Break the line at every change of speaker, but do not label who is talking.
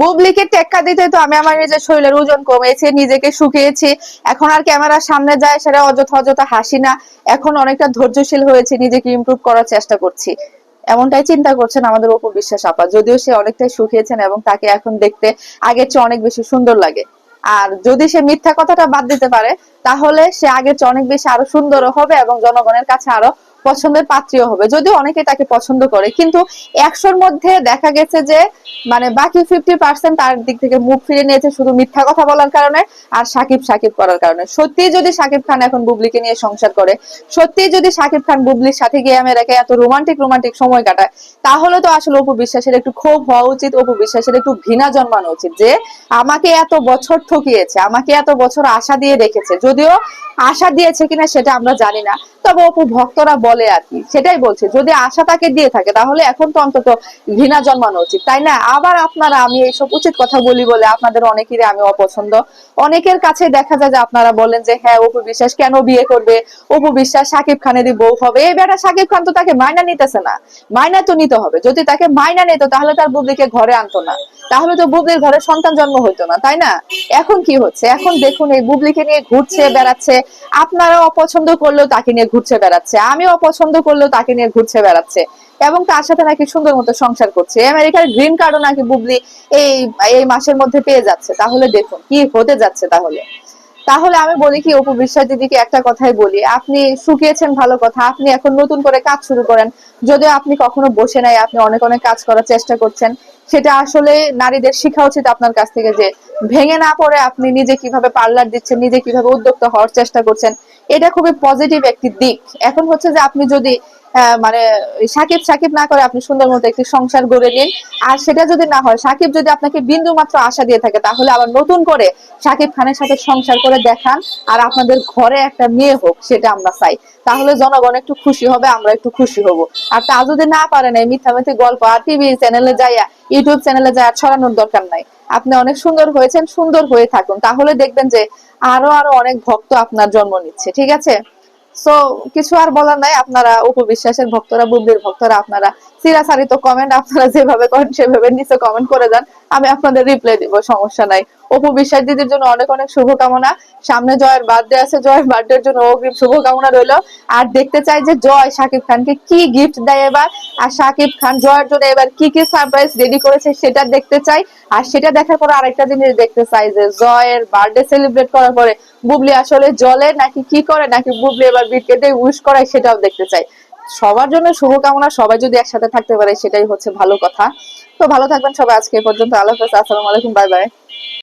বুবলিকে টেক্কা দিতে তো আমি আমার নিজের শরীরের ওজন কমেছি, নিজেকে শুকিয়েছি। এখন আর ক্যামেরার সামনে যায় সেটা অযথা অযথা হাসি না। এখন অনেকটা ধৈর্যশীল হয়েছে, নিজেকে ইমপ্রুভ করার চেষ্টা করছি। এমনটাই চিন্তা করছেন আমাদের অপু বিশ্বাস আপা, যদিও সে অনেকটাই শুকিয়েছেন এবং তাকে এখন দেখতে আগের চেয়ে অনেক বেশি সুন্দর লাগে। আর যদি সে মিথ্যা কথাটা বাদ দিতে পারে, তাহলে সে আগের চেয়ে অনেক বেশি আরও সুন্দরও হবে এবং জনগণের কাছে আরও পছন্দের পাত্রীয় হবে। যদিও অনেকে তাকে পছন্দ করে, কিন্তু একশোর মধ্যে দেখা গেছে যে মানে বাকি ফিফটি পার্সেন্ট তার দিক থেকে মুখ ফিরে নিয়েছে শুধু মিথ্যা কথা বলার কারণে আর সাকিব সাকিব করার কারণে। সত্যি যদি সাকিব খান এখন বুবলিকে নিয়ে সংসার করে সত্যি যদি সাকিব খান বুবলির সাথে গিয়ে আমেরিকায় এত রোমান্টিক রোমান্টিক সময় কাটায়, তাহলে তো আসলে অপু বিশ্বাসের একটু ক্ষোভ হওয়া উচিত, অপু বিশ্বাসের একটু ঘৃণা জন্মানো উচিত যে, আমাকে এত বছর ঠকিয়েছে, আমাকে এত বছর আশা দিয়ে রেখেছে। যদিও আশা দিয়েছে কিনা সেটা আমরা জানি না, তবে অপু ভক্তরা বলে আর কি। সেটাই বলছে। যদি আশা তাকে দিয়ে থাকে, তাহলে এখন তো অন্তত ঘৃণা জন্মানো উচিত, তাই না? আবার আপনারা, আমি এইসব উচিত কথা বলি বলে আপনাদের অনেকেরই আমি অপছন্দ। অনেকের কাছে দেখা যায় যে আপনারা বলেন যে হ্যাঁ অপু বিশ্বাস কেন বিয়ে করবে? অপু বিশ্বাস সাকিব খানেরই বউ হবে। এই বেটা সাকিব খান তো তাকে মাইনা নিতেছে না। মাইনা তো নিতে হবে। যদি তাকে মাইনা নিত, তাহলে তার বুবলিকে ঘরে আনতো না। তাহলে তো বুবলির ঘরে সন্তান জন্ম হইতো না, তাই না? এখন কি হচ্ছে? এখন দেখুন, এই বুবলিকে নিয়ে ঘুরছে, বেড়াচ্ছে। আপনারা অপছন্দ করলেও তাকে নিয়ে ঘুরছে, বেড়াচ্ছে। আমি অপছন্দ করলেও তাকে নিয়ে ঘুরছে, বেড়াচ্ছে এবং তার সাথে নাকি সুন্দর মতো সংসার করছে। আমেরিকার গ্রিন কার্ডও নাকি বুবলি এই এই মাসের মধ্যে পেয়ে যাচ্ছে। তাহলে দেখুন, কি হতে যাচ্ছে তাহলে? তাহলে আমি বলি কি, অপু বিশ্বাস দিদিকে একটা কথাই বলি। আপনি শুকিয়েছেন ভালো কথা, আপনি এখন নতুন করে কাজ শুরু করেন। যদিও আপনি কখনো বসে নাই, আপনি অনেক অনেক কাজ করার চেষ্টা করছেন। সেটা আসলে নারীদের শেখা উচিত আপনার কাছ থেকে যে, ভেঙে না পড়ে আপনি নিজে কীভাবে পার্লার দিচ্ছেন, নিজে কীভাবে উদ্যোক্তা হওয়ার চেষ্টা করছেন। এটা খুবই পজিটিভ একটি দিক। এখন হচ্ছে যে আপনি যদি মানে সাকিব সাকিব না করে আপনি সুন্দর মতো একটি সংসার গড়ে নিন। আর সেটা যদি না হয়, সাকিব যদি আপনাকে বিন্দু মাত্র আশা দিয়ে থাকে, তাহলে আবার নতুন করে সাকিব খানের সাথে সংসার করে দেখান আর আপনাদের ঘরে একটা মেয়ে হোক, সেটা আমরা চাই। তাহলে জনগণ একটু খুশি হবে, আমরা একটু খুশি হব। আর তা যদি না পারেন এই মিথ্যামিথি গল্প আর টিভি চ্যানেলে যাইয়া ইউটিউব চ্যানেলে যাইয়া ছড়ানোর দরকার নাই। আপনি অনেক সুন্দর হয়েছেন, সুন্দর হয়ে থাকুন। তাহলে দেখবেন যে আরও আরও অনেক ভক্ত আপনার জন্ম নিচ্ছে, ঠিক আছে? সো কিছু আর বলার নাই আপনারা উপবিশ্বাসের ভক্তরা বুদ্ধির ভক্তরা আপনারা চিরাচারিত কমেন্ট আপনারা যেভাবে করেন, সেভাবে নিচে কমেন্ট করে দেন আমি আপনাদের রিপ্লাই দিব, সমস্যা নাই। অপু বিশ্বাস দিদির জন্য অনেক অনেক শুভকামনা। সামনে জয়ের বার্থডে আছে, জয়ের বার্থডের জন্য অগ্রিম শুভকামনা রইল। আর দেখতে চাই যে জয় সাকিব খানকে কি গিফট দেয় এবার। আর সাকিব খান জয়ের জন্য এবার কি কি সারপ্রাইজ রেডি করেছে সেটা দেখতে চাই। আর সেটা দেখার পর আরেকটা জিনিস দেখতে চাই যে জয়ের বার্থডে সেলিব্রেট করার পরে বুবলি আসলে জলে নাকি কি করে, নাকি বুবলি এবার বিকেটে উইশ করায় সেটাও দেখতে চাই। সবার জন্য শুভকামনা, সবাই যদি একসাথে থাকতে পারে, সেটাই হচ্ছে ভালো কথা। তো ভালো থাকবেন সবাই, আজকে পর্যন্ত। আল্লাহ হাফেজ, আসসালামু আলাইকুম, বাই বাই।